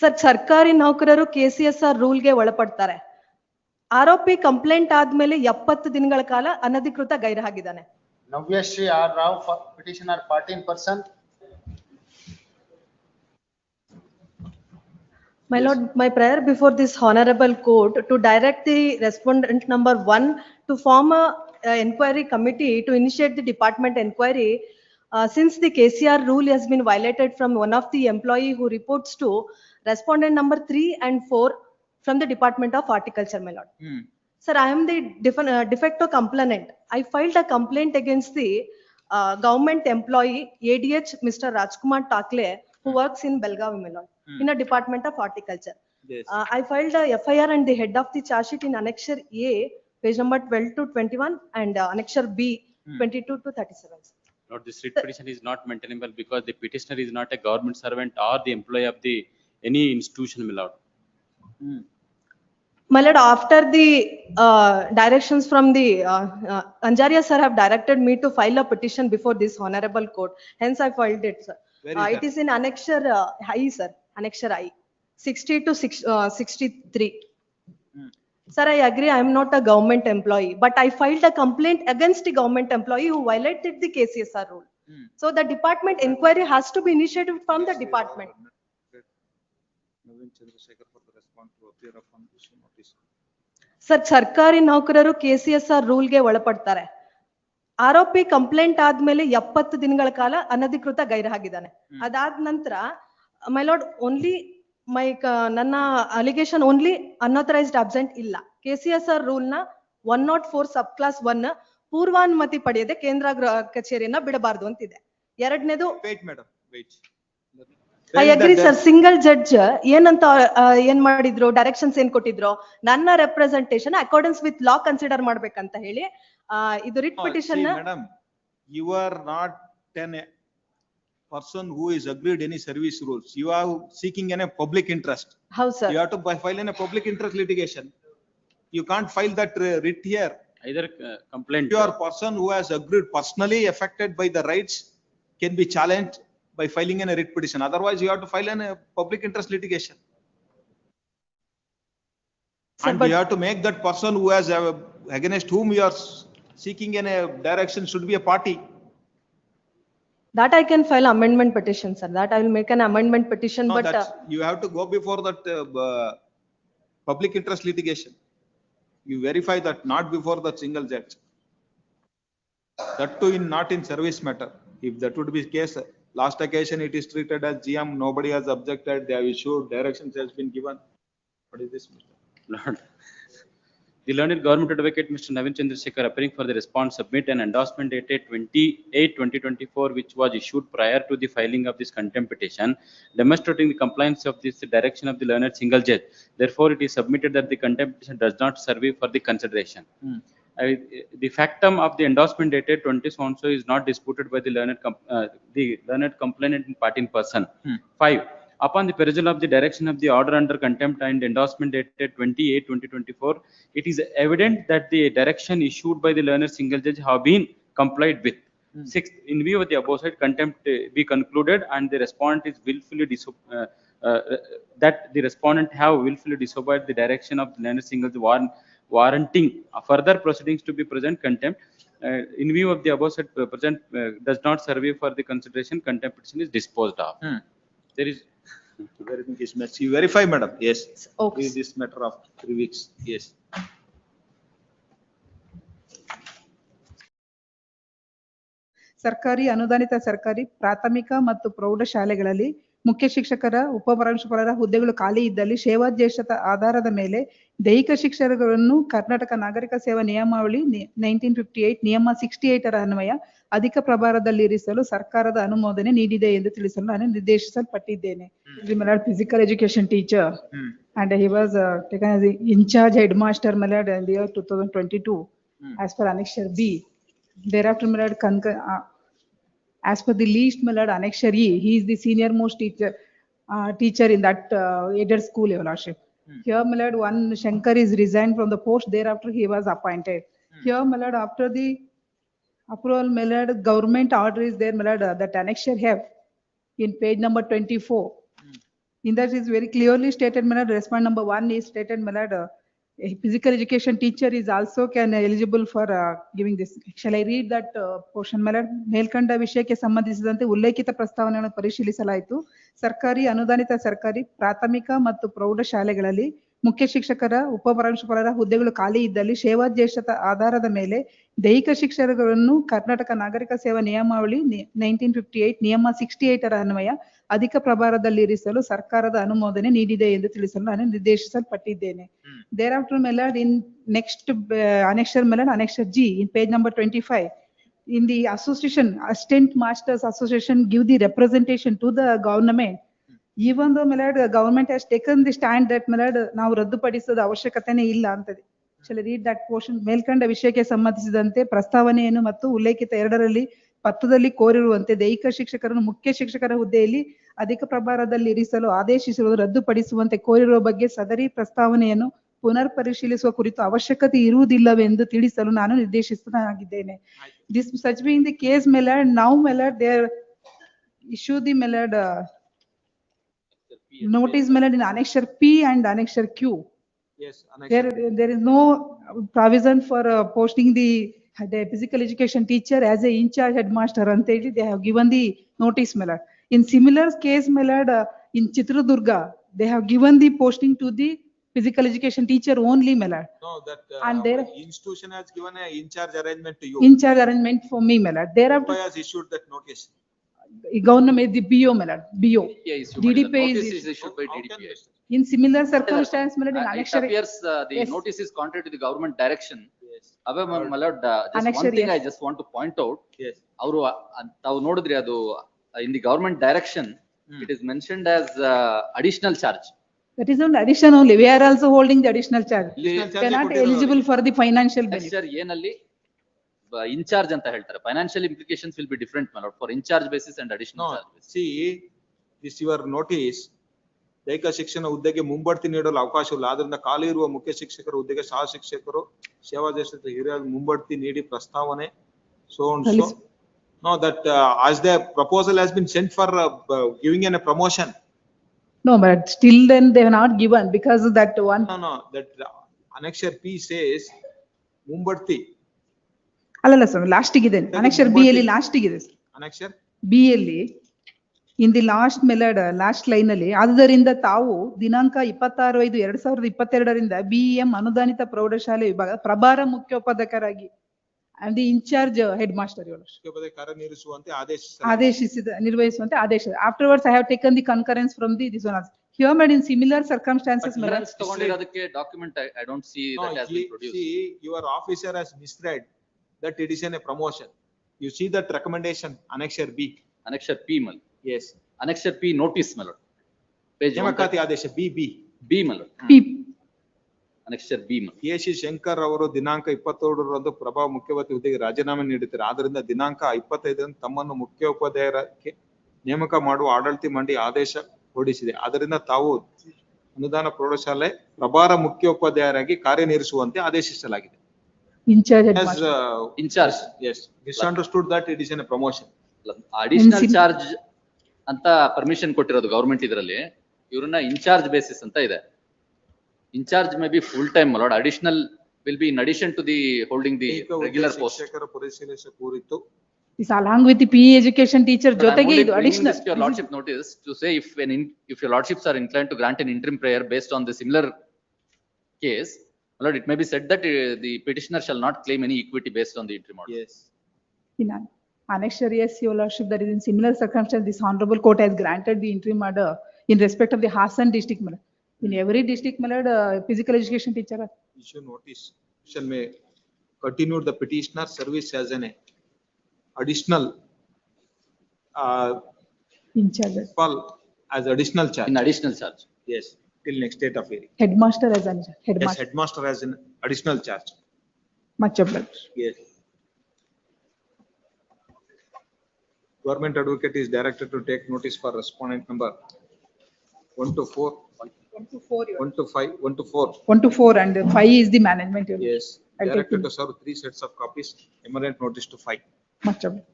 Sir ಸರ್ಕಾರಿ ನೌಕರರು ಕೆಸಿಎಸ್ಆರ್ ರೂಲ್ಗೆ ಒಳಪಡ್ತಾರೆ ಆರೋಪಿ ಕಂಪ್ಲೇಂಟ್ ಆದ್ಮೇಲೆ ಎಪ್ಪತ್ತು ದಿನಗಳ ಕಾಲ ಅನಧಿಕೃತ ಗೈರಾಗಿದ್ದಾನೆ Navyashree R Rao petitioner fourteen percent. My lord, my prayer before this honorable court to direct the respondent number one to form a uh, inquiry committee to initiate the department inquiry. Uh, since the KCR rule has been violated from one of the employee who reports to respondent number three and four from the Department of Horticulture, my lord. Hmm. Sir, I am the defen- uh, de facto complainant. I filed a complaint against the uh, government employee ADH Mr. Rajkumar Takle, who works in Belgaum, my lord, in a Department of Horticulture. Yes. Uh, I filed a FIR and the head of the charge sheet in Annexure A, page number 12 to 21, and uh, Annexure B, 22 to 37. sir. Lord, this writ petition is not maintainable because the petitioner is not a government servant or the employee of the, any institution, my lord. Hmm. My lord, after the uh, directions from the, uh, uh, Anjaria sir have directed me to file a petition before this honorable court. Hence I filed it, sir. Where Uh, is It that? is in Annexure uh, I, sir, Annexure I, 60 to six- uh, 63. Hmm. Sir, I agree, I am not a government employee, but I filed a complaint against the government employee who violated the KCSR rule. Hmm. So the department inquiry has to be initiated from the department. Naveen Chandrashekar for response to appear upon issue notice. Sir ಸರ್ಕಾರಿ ನೌಕರರು ಕೆಸಿಎಸ್ಆರ್ ರೂಲ್ಗೆ ಒಳಪಡ್ತಾರೆ ಆರೋಪಿ complaint ಆದ್ಮೇಲೆ ಎಪ್ಪತ್ತು ದಿನಗಳ ಕಾಲ ಅನಧಿಕೃತ ಗೈರಾಗಿದ್ದಾನೆ ಅದಾದ ನಂತರ ಮೈ ಲಾರ್ಡ್ ಓನ್ಲಿ ಮೈ ನನ್ನ ಅಲಿಗೇಷನ್ ಓನ್ಲಿ ಅನ್ಅಥರೈಸ್ಡ್ ಅಬ್ಸೆಂಟ್ ಇಲ್ಲ KCSR ರೂಲ್ನ one not four sub class one ಪೂರ್ವಾನುಮತಿ ಪಡೆಯದೆ ಕೇಂದ್ರ ಗೃಹ ಕಚೇರಿಯನ್ನ ಬಿಡಬಾರದು ಅಂತಿದೆ ಎರಡನೇದು. I agree sir single judge ಏನಂತ ಆ, ಏನ್ ಮಾಡಿದ್ರು ಡೈರೆಕ್ಷನ್ಸ್ ಏನ್ ಕೊಟ್ಟಿದ್ರು ನನ್ನ representation accordance with law consider ಮಾಡ್ಬೇಕಂತ ಹೇಳಿ ಆ, ಇದು writ No, petition see, Madam, you are not an uh, person who is agreed any service rules. You are seeking in a public interest. ಹೌದು You sir have to fi- file in a public interest litigation. You can't file that uh, writ here. Either uh, complaint. You are person who has agreed personally affected by the rights can be challenged by filing in a writ petition. Otherwise, you have to file in a public interest litigation. Sir, And you have to make that person who has, uh, against whom you are seeking in a direction should be a party. that I can file amendment petition, sir. That I will make an amendment petition, No, but uh, you have to go before that, uh, uh, public interest litigation. You verify that, not before the single judge. That too in, not in service matter. If that would be case, last occasion it is treated as GM, nobody has objected, they have issued, directions has been given. What is this? Mr.? Lord, The learned government advocate, Mr. Navin Chandrasekhar, appearing for the response, submit an endorsement dated 28, 2024, which was issued prior to the filing of this contempt petition, demonstrating the compliance of this direction of the learned single judge. Therefore, it is submitted that the contempt petition does not serve for the consideration. Hmm. The factum of the endorsement dated 20 so and so is not disputed by the learned, uh, the learned complainant in part in person. Hmm. Five, upon the perusal of the direction of the order under contempt and endorsement dated 28, 2024, it is evident that the direction issued by the learned single judge have been complied with. Sixth, in view of the above said contempt uh, be concluded and the respondent is willfully uh, uh, that the respondent have willfully disobeyed the direction of the learned single judge warrant warranting further proceedings to be present contempt. Uh, in view of the above said uh, present uh, does not serve for the consideration contempt petition is disposed of. Hmm. There is Everything is met. You verify, madam? Yes. okay. This matter of three weeks, yes. ಸರ್ಕಾರಿ ಅನುದಾನಿತ ಸರ್ಕಾರಿ ಪ್ರಾಥಮಿಕ ಮತ್ತು ಪ್ರೌಢ ಶಾಲೆಗಳಲ್ಲಿ ಮುಖ್ಯ ಶಿಕ್ಷಕರ ಉಪಪ್ರಾಂಶುಪಾಲರ ಹುದ್ದೆಗಳು ಖಾಲಿ ಇದ್ದಲ್ಲಿ ಸೇವಾಧ್ಯಕ್ಷತ ಆಧಾರದ ಮೇಲೆ ದೈಹಿಕ ಶಿಕ್ಷಕರನ್ನು ಕರ್ನಾಟಕ ನಾಗರಿಕ ಸೇವಾ ನಿಯಮಾವಳಿ ನೈನ್ಟೀನ್ ಫಿಫ್ಟಿ ಏಟ್ ನಿಯಮ ಸಿಕ್ಸ್ಟಿ ಏಟರ ಅನ್ವಯ ಅಧಿಕ ಪ್ರಭಾರದಲ್ಲಿ ಇರಿಸಲು ಸರ್ಕಾರದ ಅನುಮೋದನೆ ನೀಡಿದೆ ಎಂದು ತಿಳಿಸಲು ನಾನು ನಿರ್ದೇಶಿಸಲ್ಪಟ್ಟಿದ್ದೇನೆ. Physical education teacher and he was in charge head master as the to charge headmaster as per in B two thousand twenty-two Hmm. As per annexure B. Thereafter, my lord, concur, as per the least, annexure E, he is the senior most teacher, uh, teacher in that uh, aided school, your lordship. Here, my lord, one Shankar is resigned from the post, thereafter he was appointed. Here, my lord, after the approval, my lord, government order is there, my lord, uh, that annexure have in page number twenty-four. In that is very clearly stated, my lord, respond number one is stated, my lord, uh, physical education teacher is also can eligible for giving this shall I read that portion ಮೇಲೆ ಮೇಲ್ಕಂಡ ವಿಷಯಕ್ಕೆ ಸಂಬಂಧಿಸಿದಂತೆ ಉಲ್ಲೇಖಿತ ಪ್ರಸ್ತಾವನೆಗಳನ್ನು ಪರಿಶೀಲಿಸಲಾಯಿತು ಸರ್ಕಾರಿ ಅನುದಾನಿತ ಸರ್ಕಾರಿ ಪ್ರಾಥಮಿಕ ಮತ್ತು ಪ್ರೌಢ ಶಾಲೆಗಳಲ್ಲಿ ಮುಖ್ಯ ಶಿಕ್ಷಕರ ಉಪಪರಾಂಶುಪಾಲರ ಹುದ್ದೆಗಳು ಖಾಲಿ ಇದ್ದಲ್ಲಿ ಸೇವಾಧ್ಯಕ್ಷತ ಆಧಾರದ ಮೇಲೆ ದೈಹಿಕ ಶಿಕ್ಷಕರನ್ನು ಕರ್ನಾಟಕ ನಾಗರಿಕ ಸೇವಾ ನಿಯಮಾವಳಿ ನೈನ್ಟೀನ್ ಫಿಫ್ಟಿ ಏಟ್ ನಿಯಮ ಸಿಕ್ಸ್ಟಿ ಏಟರ ಅನ್ವಯ ಅಧಿಕ ಪ್ರಭಾರದಲ್ಲಿ ಇರಿಸಲು ಸರ್ಕಾರದ ಅನುಮೋದನೆ ನೀಡಿದೆ ಎಂದು ತಿಳಿಸಲು ನಾನು ನಿರ್ದೇಶಿಸಲ್ಪಟ್ಟಿದ್ದೇನೆ. ದೇರ್ ಆಫ್ಟರ್ ಮೇಲೆ ಇನ್ ನೆಕ್ಸ್ಟ್ ಅನೆಕ್ಷರ್ ಮೇಲೆ annexure G in page number twenty five in the association assistant masters association give the representation to the government Even ಒಂದು Mellard, government government has the stand stand that ನಾವು ರದ್ದುಪಡಿಸದ ಅವಶ್ಯಕತೆನೇ ಇಲ್ಲ ಅಂತದೆ. Shall I read that portion? ಮೇಲ್ಕಂಡ ವಿಷಯಕ್ಕೆ ಸಂಬಂಧಿಸಿದಂತೆ ಪ್ರಸ್ತಾವನೆಯನ್ನು ಮತ್ತು ಉಲ್ಲೇಖಿತ ಎರಡರಲ್ಲಿ ಪತ್ರದಲ್ಲಿ ಕೋರಿರುವಂತೆ ದೈಹಿಕ ಶಿಕ್ಷಕರನ್ನು ಮುಖ್ಯ ಶಿಕ್ಷಕರ ಹುದ್ದೆಯಲ್ಲಿ ಅಧಿಕ ಪ್ರಭಾರದಲ್ಲಿ ಇರಿಸಲು ಆದೇಶಿಸಿರುವುದು ರದ್ದುಪಡಿಸುವಂತೆ ಕೋರಿರುವ ಬಗ್ಗೆ ಸದರಿ ಪ್ರಸ್ತಾವನೆಯನ್ನು ಪುನರ್ ಪರಿಶೀಲಿಸುವ ಕುರಿತು ಅವಶ್ಯಕತೆ ಇರುವುದಿಲ್ಲವೆಂದು ತಿಳಿಸಲು ನಾನು ನಿರ್ದೇಶಿಸಲಾಗಿದ್ದೇನೆ. This such in the case milord now milord they issue the issue notice method in annexure P and annexure Q. Yes. There, there is no provision for uh, posting the the physical education teacher as a in charge headmaster Anteli. They have given the notice method. In similar case method uh, in Chitradurga, they have given the posting to the physical education teacher only Mellad. No, that uh, and their institution has given an in charge arrangement to you. In charge arrangement for me Mellad. Thereafter, has issued that notice. Government, the BO, my lord, BO. DDPI is Notice issued. is issued by How- how can DDPI. this- In similar circumstance, my lord, in Uh, It annexure. appears uh, the Yes. notice is contrary to the government direction. Yes. However, my lord, uh, just Annexure, one thing I yes. just want to point out, Yes. ಅವರು ತಾವು ನೋಡಿದ್ರಿ ಅದು uh, in the government direction, Hmm. it is mentioned as uh, additional charge. That is on addition only. We are also holding the additional charge. Additional charge Cannot ಕೊಟ್ಟಿರೋದು eligible for the financial benefit. ಏನಲ್ಲಿ ಇನ್ charge ಅಂತ ಹೇಳ್ತಾರೆ financial implications will be different ಮಲೋಡ್ for in charge basis and additional No, charge see, this your notice, ದೈಹಿಕ ಶಿಕ್ಷಣ ಹುದ್ದೆಗೆ ಮುಂಬಡ್ತಿ ನೀಡಲು ಅವಕಾಶವಿಲ್ಲ. ಆದ್ರಿಂದ ಖಾಲಿ ಇರುವ ಮುಖ್ಯ ಶಿಕ್ಷಕರ ಹುದ್ದೆಗೆ ಸಹ ಶಿಕ್ಷಕರು ಸೇವಾ ದೇಶದ ಹಿರಿಯ ಮುಂಬಡ್ತಿ ನೀಡಿ ಪ್ರಸ್ತಾವನೆ so and so. ಸಲ್ಲಿಸಿ- No, that uh, as the proposal has been sent for uh, b- giving in a promotion. No, but still then they have not given because of that one. No, no, that uh, annexure P says ಮುಂಬಡ್ತಿ, ಅಲ್ಲಲ್ಲ sir last ಇದೆ. Annexure B ಅಲ್ಲಿ last ಇದೆ annexure? B ಅಲ್ಲಿ in the last milord last line ಅಲ್ಲಿ ಆದುದರಿಂದ ತಾವು ದಿನಾಂಕ ಇಪ್ಪತ್ತಾರು ಐದು ಎರಡ್ ಸಾವಿರದ ಇಪ್ಪತ್ತೆರಡರಿಂದ ಬಿಇಎಂ ಅನುದಾನಿತ ಪ್ರೌಢಶಾಲೆ ವಿಭಾಗ ಪ್ರಭಾರ ಮುಖ್ಯೋಪಾಧ್ಯಾಯರಾಗಿ and the in charge head master ಆದೇಶಿಸಿದ ನಿರ್ವಹಿಸುವಂತೆ ಆದೇಶ afterwards I have taken the concurrence from the this one here made in similar circumstances clearance ತಗೊಂಡಿರೋದಕ್ಕೆ document I don't see No, that has he- been produce see, your officer has misread. That it is in a promotion. You see that recommendation, annexure B, annexure P Mal yes. Annexure P notice milord page ನೇಮಕಾತಿ ಆದೇಶ B B. B milord P annexure B Mal A C Shankar ಅವರು ದಿನಾಂಕ ಇಪ್ಪತ್ತೇಳರಂದು ಪ್ರಭಾವ ಮುಖ್ಯಮಂತ್ರಿ ಹುದ್ದೆಗೆ ರಾಜೀನಾಮೆ ನೀಡುತ್ತಾರೆ. ಆದ್ದರಿಂದ ದಿನಾಂಕ ಇಪ್ಪತ್ತೈದರಂದು ತಮ್ಮನ್ನು ಮುಖ್ಯೋಪಾಧ್ಯಾಯರಕ್ಕೆ ನೇಮಕ ಮಾಡುವ ಆಡಳಿತ ಮಂಡಳಿ ಆದೇಶ ಹೊರಡಿಸಿದೆ. ಆದ್ದರಿಂದ ತಾವು ಅನುದಾನ ಪ್ರೌಢಶಾಲೆ ಪ್ರಭಾರ ಮುಖ್ಯೋಪಾಧ್ಯಾಯರಾಗಿ ಕಾರ್ಯನಿರ್ವಹಿಸುವಂತೆ ಆದೇಶಿಸಲಾಗಿದೆ. In charge head As master uh, in charge yes, misunderstood that it is in a promotion. Additional sim- charge ಅಂತ ಪರ್ಮಿಷನ್ ಕೊಟ್ಟಿರೋದು ಗವರ್ಮೆಂಟ್ ಇದರಲ್ಲಿ ಇವ್ರನ್ನ ಇನ್ಚಾರ್ಜ್ ಬೇಸಿಸ್ ಅಂತ ಇದೆ. In charge may be full time allowed additional will be in addition to the holding the ದೈಹಿಕ ಹುದ್ದೆ regular post ಶಿಕ್ಷಕರ ಪರಿಶೀಲಿಸುವ ಕುರಿತು is along with P education teacher ಜೊತೆಗೆ ಇದು additional Your lordship notice to say if an, in- if your lordships are inclined to grant an interim prayer based on the similar case, lord, it may be said that uh, the petitioner shall not claim any equity based on the interim order. yes In an annexure, yes, your lordship, that is in similar circumstance, this honorable court has granted the interim order in respect of the Hassan district, my. In every district, my lord, uh, physical education teacher, are issue notice shall may continue the petitioner service as an additional uh in charge, fall as additional charge In additional charge. yes till next date of hearing. Headmaster as an yes headmaster, headmaster as an additional charge. Much obliged. yes. Government advocate is directed to take notice for respondent number one to four. One to four, your- one to five one to four. One to four and five is the management, your lordship. yes. I'll take directed it. to serve three sets of copies eminent notice to five. Much obliged.